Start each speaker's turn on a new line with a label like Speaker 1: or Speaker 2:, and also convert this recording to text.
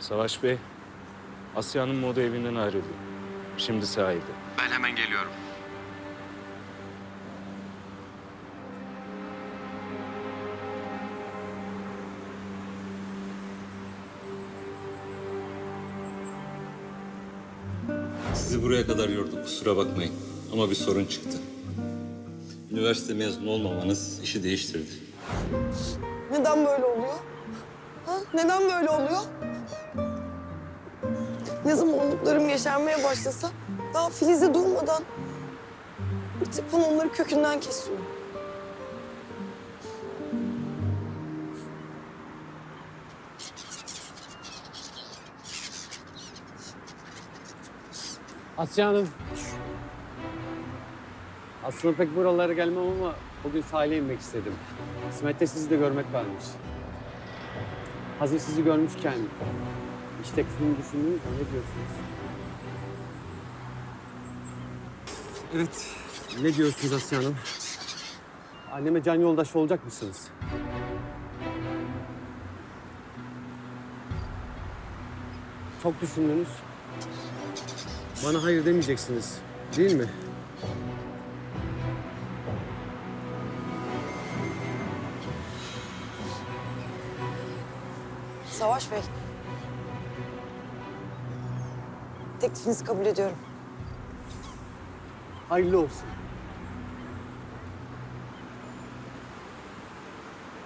Speaker 1: Savaş Bey, Asya'nın moda evinden ayrılıyor. Şimdi sahilde.
Speaker 2: Ben hemen geliyorum.
Speaker 3: Sizi buraya kadar yorduk kusura bakmayın. Ama bir sorun çıktı. Üniversite mezunu olmamanız işi değiştirdi.
Speaker 4: Neden böyle oluyor? Ha? Neden böyle oluyor? Ne zaman umutlarım yeşermeye başlasa daha Filiz'e durmadan bir tıpkı onları kökünden kesiyor.
Speaker 5: Asya Hanım. Aslında pek buralara gelmem ama bugün sahile inmek istedim. Kısmette sizi de görmek varmış. Hazır sizi görmüşken iş teklifini düşündünüz mü? Ne diyorsunuz? Evet. Ne diyorsunuz Asya Hanım? Anneme can yoldaş olacak mısınız? Çok düşündünüz. Bana hayır demeyeceksiniz. Değil mi?
Speaker 4: Savaş Bey. Teklifinizi kabul ediyorum.
Speaker 5: Hayırlı olsun.